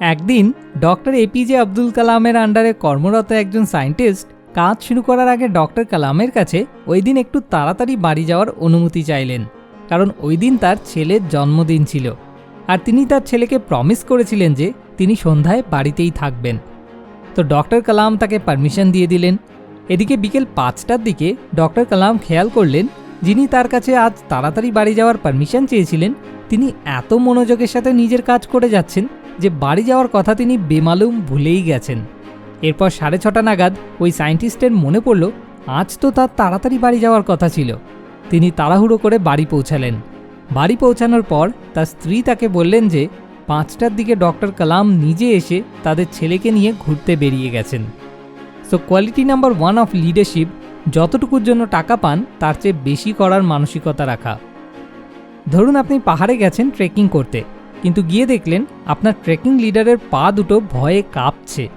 একদিন, doctor APJ Abdul কালামের আন্ডারে কর্মরত একজন সায়েন্টিস্ট কাজ শুরু করার আগে ডক্টর কালামের কাছে ওই দিন একটু তাড়াতাড়ি বাড়ি যাওয়ার অনুমতি চাইলেন, কারণ ওই দিন তার ছেলের জন্মদিন ছিল। আর তিনি তার ছেলেকে প্রমিস করেছিলেন যে তিনি সন্ধ্যায় বাড়িতেই থাকবেন। তো ডক্টর কালাম তাকে পারমিশন দিয়ে দিলেন। এদিকে বিকেল পাঁচটার দিকে ডক্টর কালাম খেয়াল করলেন, যিনি তার কাছে আজ তাড়াতাড়ি বাড়ি যাওয়ার পারমিশন চেয়েছিলেন, তিনি এত মনোযোগের সাথে নিজের কাজ করে যাচ্ছেন যে বাড়ি যাওয়ার কথা তিনি বেমালুম ভুলেই গেছেন। এরপর সাড়ে ছটা নাগাদ ওই সায়েন্টিস্টের মনে পড়ল, আজ তো তার তাড়াতাড়ি বাড়ি যাওয়ার কথা ছিল। তিনি তাড়াহুড়ো করে বাড়ি পৌঁছালেন। বাড়ি পৌঁছানোর পর তার স্ত্রী তাকে বললেন যে, পাঁচটার দিকে ডক্টর কালাম নিজে এসে তাদের ছেলেকে নিয়ে ঘুরতে বেরিয়ে গেছেন। So quality number one of leadership যতটুকুর জন্য টাকা পান, তার চেয়ে বেশি করার মানসিকতা রাখা। ধরুন আপনি পাহাড়ে গেছেন ট্রেকিং করতে। কিন্তু গিয়ে দেখলেন আপনার ট্রেকিং লিডারের পা দুটো ভয়ে কাঁপছে।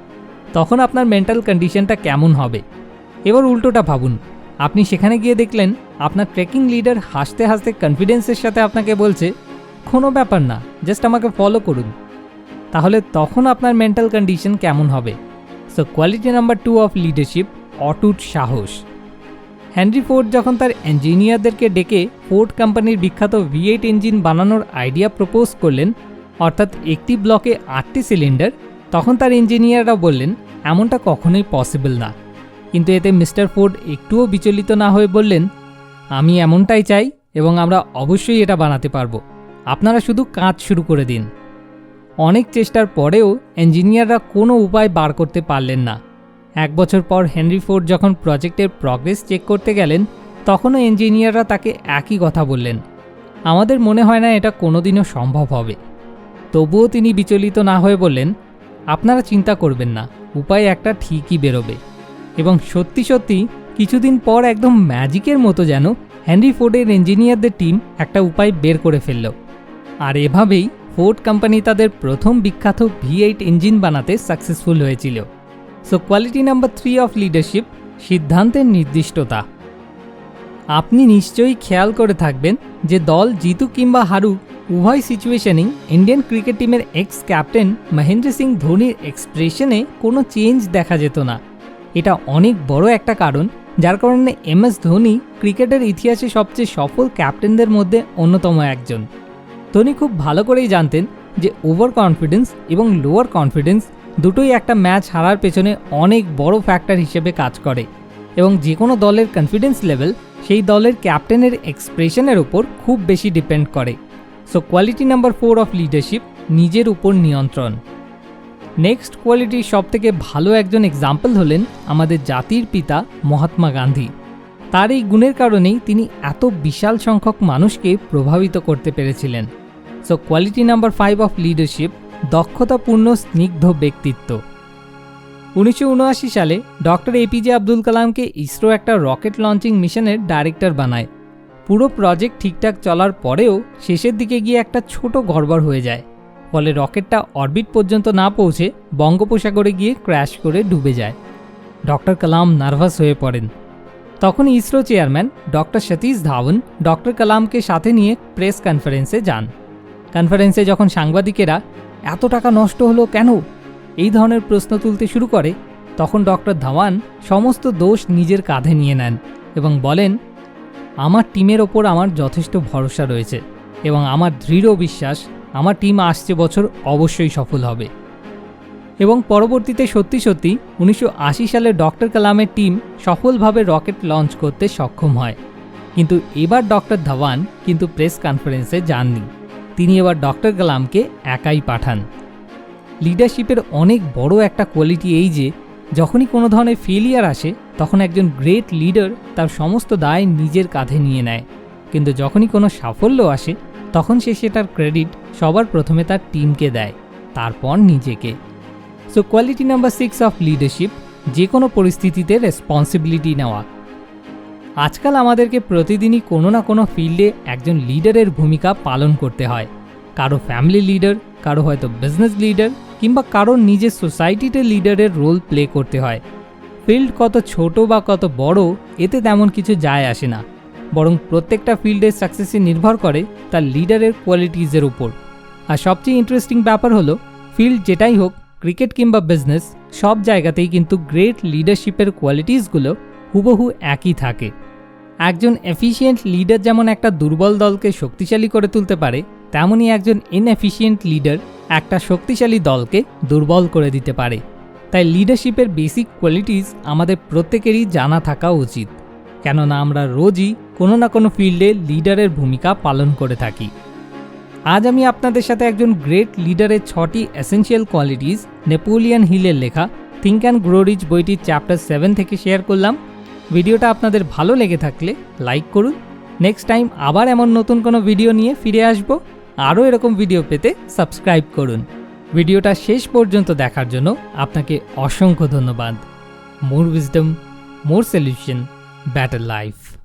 তখন আপনার মেন্টাল কন্ডিশনটা কেমন হবে? এবার উল্টোটা ভাবুন। আপনি সেখানে গিয়ে দেখলেন আপনার ট্রেকিং লিডার হাসতে হাসতে কনফিডেন্সের সাথে আপনাকে বলছে, কোনো ব্যাপার না, জাস্ট আমাকে ফলো করুন। তাহলে তখন আপনার মেন্টাল কন্ডিশন কেমন হবে? So quality number two of leadership অটুট সাহস। হেনরি ফোর্ড যখন তার ইঞ্জিনিয়ারদেরকে ডেকে ফোর্ড কোম্পানির বিখ্যাত ভি এইট ইঞ্জিন বানানোর আইডিয়া প্রপোজ করলেন, অর্থাৎ একটি ব্লকে আটটি সিলিন্ডার, তখন তার ইঞ্জিনিয়াররা বললেন, এমনটা কখনোই পসিবল না। কিন্তু এতে মিস্টার ফোর্ড একটুও বিচলিত না হয়ে বললেন, আমি এমনটাই চাই এবং আমরা অবশ্যই এটা বানাতে পারব। আপনারা শুধু কাজ শুরু করে দিন। অনেক চেষ্টার পরেও ইঞ্জিনিয়াররা কোনো উপায় বার করতে পারলেন না। এক বছর পর হেনরি ফোর্ড যখন প্রজেক্টের প্রগ্রেস চেক করতে গেলেন, তখনও ইঞ্জিনিয়াররা তাকে একই কথা বললেন। আমাদের মনে হয় না এটা কোনোদিনও সম্ভব হবে। তবুও তিনি বিচলিত না হয়ে বললেন, আপনারা চিন্তা করবেন না, উপায় একটা ঠিকই বেরোবে। এবং সত্যি সত্যি কিছুদিন পর একদম ম্যাজিকের মতো যেন হেনরি ফোর্ডের ইঞ্জিনিয়ারদের টিম একটা উপায় বের করে ফেলল। আর এভাবেই ফোর্ড কোম্পানি তাদের প্রথম বিখ্যাত ভি এইট ইঞ্জিন বানাতে সাকসেসফুল হয়েছিল। So quality number three of leadership সিদ্ধান্তের নির্দিষ্টতা। আপনি নিশ্চয়ই খেয়াল করে থাকবেন যে দল জিতু কিংবা হারুক, উভয় সিচুয়েশনেই ইন্ডিয়ান ক্রিকেট টিমের এক্স ক্যাপ্টেন মহেন্দ্র সিং ধোনির এক্সপ্রেশনে কোনো চেঞ্জ দেখা যেত না। এটা অনেক বড় একটা কারণ, যার কারণে এম এস ধোনি ক্রিকেটের ইতিহাসে সবচেয়ে সফল ক্যাপ্টেনদের মধ্যে অন্যতম একজন। ধোনি খুব ভালো করেই জানতেন যে ওভার কনফিডেন্স এবং লোয়ার কনফিডেন্স দুটোই একটা ম্যাচ হারার পেছনে অনেক বড় ফ্যাক্টর হিসেবে কাজ করে এবং যে কোনো দলের কনফিডেন্স লেভেল সেই দলের ক্যাপ্টেনের এক্সপ্রেশনের উপর খুব বেশি ডিপেন্ড করে। So quality number four of leadership নিজের উপর নিয়ন্ত্রণ। নেক্সট কোয়ালিটির সবথেকে ভালো একজন এক্সাম্পল হলেন আমাদের জাতির পিতা মহাত্মা গান্ধী। তার এই গুণের কারণেই তিনি এত বিশাল সংখ্যক মানুষকে প্রভাবিত করতে পেরেছিলেন। So quality number five of leadership দক্ষতাপূর্ণ, স্নিগ্ধ ব্যক্তিত্ব। উনিশশো উনআশি সালে ডক্টর এপিজে আব্দুল কালামকে ইসরো একটা রকেট লঞ্চিং মিশনের ডাইরেক্টর বানায়। পুরো প্রজেক্ট ঠিকঠাক চলার পরেও শেষের দিকে গিয়ে একটা ছোট গড়বড় হয়ে যায়। ফলে রকেটটা অরবিট পর্যন্ত না পৌঁছে বঙ্গোপসাগরে গিয়ে ক্র্যাশ করে ডুবে যায়। ডক্টর কালাম নার্ভাস হয়ে পড়েন। তখন ISRO chairman doctor Satish Dhawan doctor কালামকে সাথে নিয়ে প্রেস কনফারেন্সে যান। কনফারেন্সে যখন সাংবাদিকেরা এত টাকা নষ্ট হলো কেন? এই ধরনের প্রশ্ন তুলতে শুরু করে, তখন ডক্টর ধাওয়ান সমস্ত দোষ নিজের কাঁধে নিয়ে নেন এবং বলেন, আমার টিমের ওপর আমার যথেষ্ট ভরসা রয়েছে এবং আমার দৃঢ় বিশ্বাস আমার টিম আসছে বছর অবশ্যই সফল হবে এবং পরবর্তীতে সত্যি সত্যি উনিশশো আশি সালে ডক্টর কালামের টিম সফলভাবে রকেট লঞ্চ করতে সক্ষম হয়। কিন্তু এবার ডক্টর ধাওয়ান কিন্তু প্রেস কনফারেন্সে যাননি। তিনি এবার ডক্টর কালামকে একাই পাঠান। লিডারশিপের অনেক বড় একটা কোয়ালিটি এই যে, যখনই কোনো ধরনের ফেলিয়ার আসে, তখন একজন গ্রেট লিডার তার সমস্ত দায় নিজের কাঁধে নিয়ে নেয়। কিন্তু যখনই কোনো সাফল্য আসে, তখন সে সেটার ক্রেডিট সবার প্রথমে তার টিমকে দেয়, তারপর নিজেকে। So quality number six of leadership যে কোনো পরিস্থিতিতে রেসপন্সিবিলিটি নেওয়া। আজকাল আমাদেরকে প্রতিদিনই কোনো না কোনো ফিল্ডে একজন লিডারের ভূমিকা পালন করতে হয়। কারও ফ্যামিলি লিডার, কারও হয়তো বিজনেস লিডার কিংবা কারও নিজের সোসাইটিতে লিডারের রোল প্লে করতে হয়। ফিল্ড কত ছোট বা কত বড়, এতে তেমন কিছু যায় আসে না। বরং প্রত্যেকটা ফিল্ডের সাকসেসে নির্ভর করে তার লিডারের কোয়ালিটিজের উপর। আর সবচেয়ে ইন্টারেস্টিং ব্যাপার হলো, ফিল্ড যেটাই হোক, ক্রিকেট কিংবা বিজনেস, সব জায়গাতেই কিন্তু গ্রেট লিডারশিপের কোয়ালিটিসগুলো হুবহু একই থাকে। একজন এফিসিয়েন্ট লিডার যেমন একটা দুর্বল দলকে শক্তিশালী করে তুলতে পারে তেমনই একজন ইনএফিসিয়েন্ট লিডার একটা শক্তিশালী দলকে দুর্বল করে দিতে পারে। তাই লিডারশিপের বেসিক কোয়ালিটিস আমাদের প্রত্যেকেরই জানা থাকা উচিত। কেননা আমরা রোজই কোনো না কোনো ফিল্ডে লিডারের ভূমিকা পালন করে থাকি। আজ আমি আপনাদের সাথে একজন গ্রেট লিডারের ছটি এসেনশিয়াল কোয়ালিটিস নেপোলিয়ান হিলের লেখা থিঙ্ক অ্যান্ড গ্রো রিচ বইটির চ্যাপ্টার সেভেন থেকে শেয়ার করলাম। ভিডিওটা আপনাদের ভালো লেগে থাকলে লাইক করুন। নেক্সট টাইম আবার এমন নতুন কোনো ভিডিও নিয়ে ফিরে আসব। আরও এরকম ভিডিও পেতে সাবস্ক্রাইব করুন। ভিডিওটা শেষ পর্যন্ত দেখার জন্য আপনাকে অসংখ্য ধন্যবাদ। More wisdom more solution better life